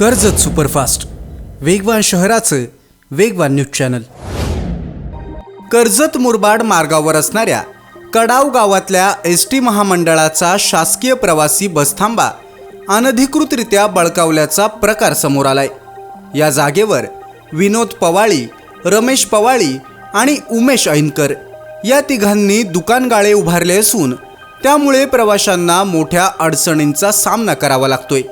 Karjat superfast. वेगवान शहराचं वेगवान न्यूज चॅनल. कर्जत मुरबाड मार्गावर असणाऱ्या कडाव गावातल्या एस टी महामंडळाचा शासकीय प्रवासी बसथांबा अनधिकृतरित्या बळकावल्याचा प्रकार समोर आलाय. या जागेवर विनोद पवाळी रमेश पवाळी आणि उमेश ऐनकर या तिघांनी दुकानगाळे उभारले असून त्यामुळे प्रवाशांना मोठ्या अडचणींचा सामना करावा लागतोय.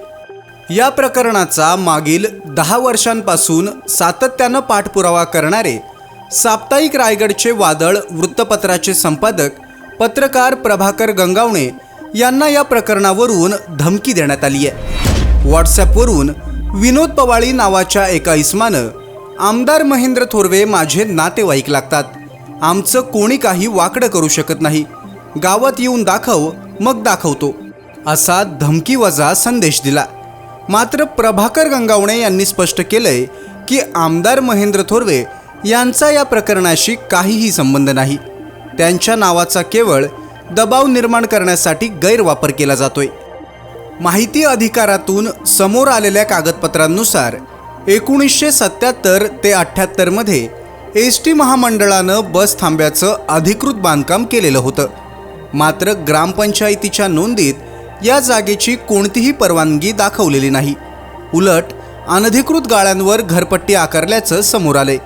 या प्रकरणाचा मागील दहा वर्षांपासून सातत्यानं पाठपुरावा करणारे साप्ताहिक रायगडचे वादळ वृत्तपत्राचे संपादक पत्रकार प्रभाकर गंगावणे यांना या प्रकरणावरून धमकी देण्यात आली आहे. व्हॉट्सॲपवरून विनोद पवाळी नावाच्या एका इस्मानं आमदार महेंद्र थोरवे माझे नातेवाईक लागतात. आमचं कोणी काही वाकडं करू शकत नाही. गावात येऊन दाखव मग दाखवतो. असा धमकीवजा संदेश दिला. मात्र प्रभाकर गंगावणे यांनी स्पष्ट केलंय की आमदार महेंद्र थोरवे यांचा या प्रकरणाशी काहीही संबंध नाही. त्यांच्या नावाचा केवळ दबाव निर्माण करण्यासाठी गैरवापर केला जातोय. माहिती अधिकारातून समोर आलेल्या कागदपत्रांनुसार एकोणीसशे सत्याहत्तर ते अठ्ठ्याहत्तरमध्ये एस टी महामंडळानं बस थांब्याचं अधिकृत बांधकाम केलेलं होतं. मात्र ग्रामपंचायतीच्या नोंदीत या जागेची कोणतीही परवानगी दाखवलेली नाही. उलट अनधिकृत गाळ्यांवर घरपट्टी आकारल्याचं समोर आले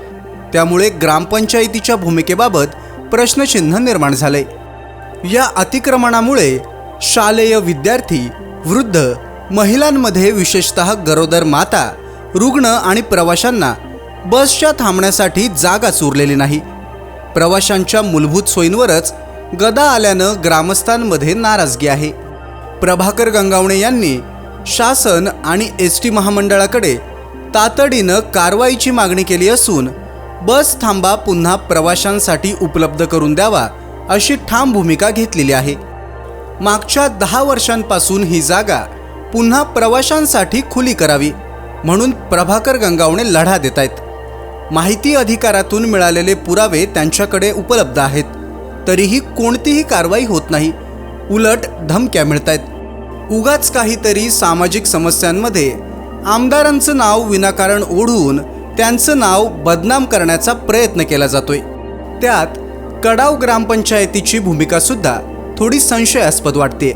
त्यामुळे ग्रामपंचायतीच्या भूमिकेबाबत प्रश्नचिन्ह निर्माण झाले या अतिक्रमणामुळे शालेय विद्यार्थी वृद्ध महिलांमध्ये विशेषतः गरोदर माता रुग्ण आणि प्रवाशांना बसच्या थांबण्यासाठी जागा चुरलेली नाही. प्रवाशांच्या मूलभूत सोयींवरच गदा आल्यानं ग्रामस्थांमध्ये नाराजगी आहे. प्रभाकर गंगावणे यांनी शासन आणि एस टी महामंडळाकडे तातडीनं कारवाईची मागणी केली असून बस थांबा पुन्हा प्रवाशांसाठी उपलब्ध करून द्यावा अशी ठाम भूमिका घेतलेली आहे. मागच्या दहा वर्षांपासून ही जागा पुन्हा प्रवाशांसाठी खुली करावी म्हणून प्रभाकर गंगावणे लढा देत आहेत माहिती अधिकारातून मिळालेले पुरावे त्यांच्याकडे उपलब्ध आहेत. तरीही कोणतीही कारवाई होत नाही. उलट धमक्या मिळत आहेत उगाच काहीतरी सामाजिक समस्यांमध्ये आमदारांचं नाव विनाकारण ओढून त्यांचं नाव बदनाम करण्याचा प्रयत्न केला जातोय. त्यात कडाव ग्रामपंचायतीची भूमिकासुद्धा थोडी संशयास्पद वाटते.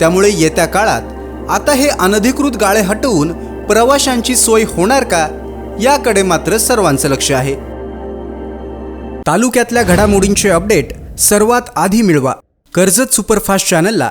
त्यामुळे येत्या काळात आता हे अनधिकृत गाळे हटवून प्रवाशांची सोय होणार का याकडे मात्र सर्वांचं लक्ष आहे. तालुक्यातल्या घडामोडींचे अपडेट सर्वात आधी मिळवा. कर्जत सुपरफास्ट चॅनलला